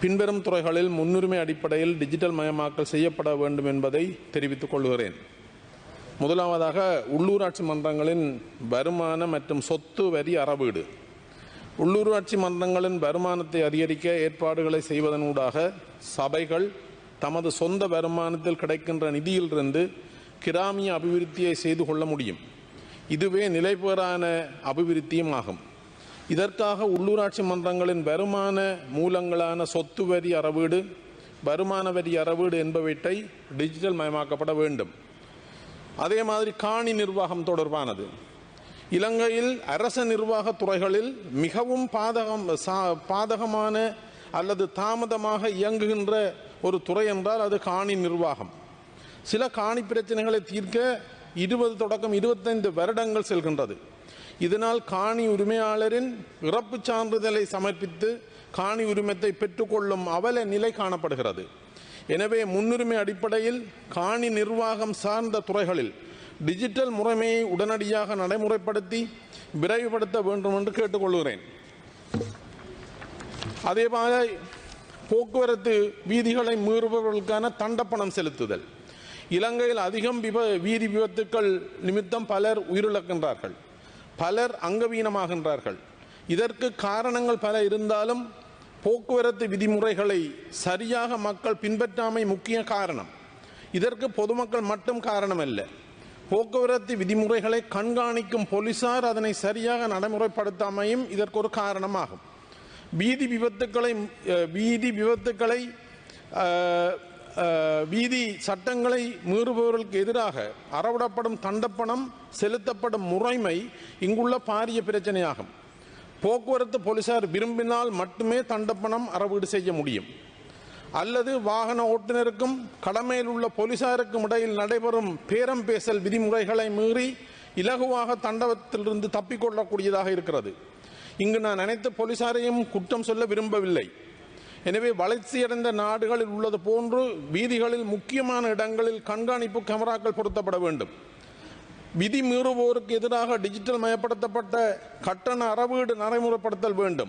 பின்வரும் துறைகளில் முன்னுரிமை அடிப்படையில் டிஜிட்டல் மயமாக்கல் செய்யப்பட வேண்டும் என்பதை தெரிவித்துக் கொள்கிறேன். முதலாவதாக உள்ளூராட்சி மன்றங்களின் வருமான மற்றும் சொத்து வரி அறவீடு. உள்ளூராட்சி மன்றங்களின் வருமானத்தை அதிகரிக்க ஏற்பாடுகளை செய்வதனூடாக சபைகள் தமது சொந்த வருமானத்தில் கிடைக்கின்ற நிதியிலிருந்து கிராமிய அபிவிருத்தியை செய்து கொள்ள முடியும். இதுவே நிலைபெறான அபிவிருத்தியும் ஆகும். இதற்காக உள்ளூராட்சி மன்றங்களின் வருமான மூலங்களான சொத்து வரி அறவீடு வருமான வரி அறவீடு என்பவற்றை டிஜிட்டல் மயமாக்கப்பட வேண்டும். அதே மாதிரி காணி நிர்வாகம் தொடர்பானது. இலங்கையில் அரச நிர்வாக துறைகளில் மிகவும் பாதகம் சா- பாதகமான அல்லது தாமதமாக இயங்குகின்ற ஒரு துறை என்றால் அது காணி நிர்வாகம். சில காணி பிரச்சனைகளை தீர்க்க இருபது தொடக்கம் இருபத்தைந்து வருடங்கள் செல்கின்றது. இதனால் காணி உரிமையாளரின் இறப்பு சான்றிதழை சமர்ப்பித்து காணி உரிமத்தை பெற்றுக்கொள்ளும் அவல நிலை காணப்படுகிறது. எனவே முன்னுரிமை அடிப்படையில் காணி நிர்வாகம் சார்ந்த துறைகளில் டிஜிட்டல் முறைமையை உடனடியாக நடைமுறைப்படுத்தி விரைவுபடுத்த வேண்டும் என்று கேட்டுக்கொள்கிறேன். அதேபோல போக்குவரத்து வீதிகளை மீறுபவர்களுக்கான தண்டப்பணம் செலுத்துதல். இலங்கையில் அதிகம் விப வீதி விபத்துக்கள் நிமித்தம் பலர் உயிரிழக்கின்றார்கள். பலர் அங்கவீனமாகின்றார்கள். இதற்கு காரணங்கள் பல இருந்தாலும் போக்குவரத்து விதிமுறைகளை சரியாக மக்கள் பின்பற்றாமை முக்கிய காரணம். இதற்கு பொதுமக்கள் மட்டும் காரணமல்ல. போக்குவரத்து விதிமுறைகளை கண்காணிக்கும் போலீசார் அதனை சரியாக நடைமுறைப்படுத்தாமையும் இதற்கு ஒரு காரணமாகும். வீதி விபத்துக்களை வீதி விபத்துக்களை வீதி சட்டங்களை மீறுபவர்களுக்கு எதிராக அறவிடப்படும் தண்டப்பணம் செலுத்தப்படும் முறைமை இங்குள்ள பாரிய பிரச்சனையாகும். போக்குவரத்து போலீசார் விரும்பினால் மட்டுமே தண்டப்பணம் அறவீடு செய்ய முடியும். அல்லது வாகன ஓட்டுநருக்கும் கடமையில் உள்ள போலீசாருக்கும் இடையில் நடைபெறும் பேரம் பேசல் விதிமுறைகளை மீறி இலகுவாக தண்டவத்திலிருந்து தப்பிக்கொள்ளக்கூடியதாக இருக்கிறது. இங்கு நான் அனைத்து போலீசாரையும் குற்றம் சொல்ல விரும்பவில்லை. எனவே வளர்ச்சியடைந்த நாடுகளில் உள்ளது போன்று வீதிகளில் முக்கியமான இடங்களில் கண்காணிப்பு கேமராக்கள் பொருத்தப்பட வேண்டும். விதி மீறுவோருக்கு எதிராக டிஜிட்டல் மயப்படுத்தப்பட்ட கட்டண அறவீடு நடைமுறைப்படுத்தல் வேண்டும்.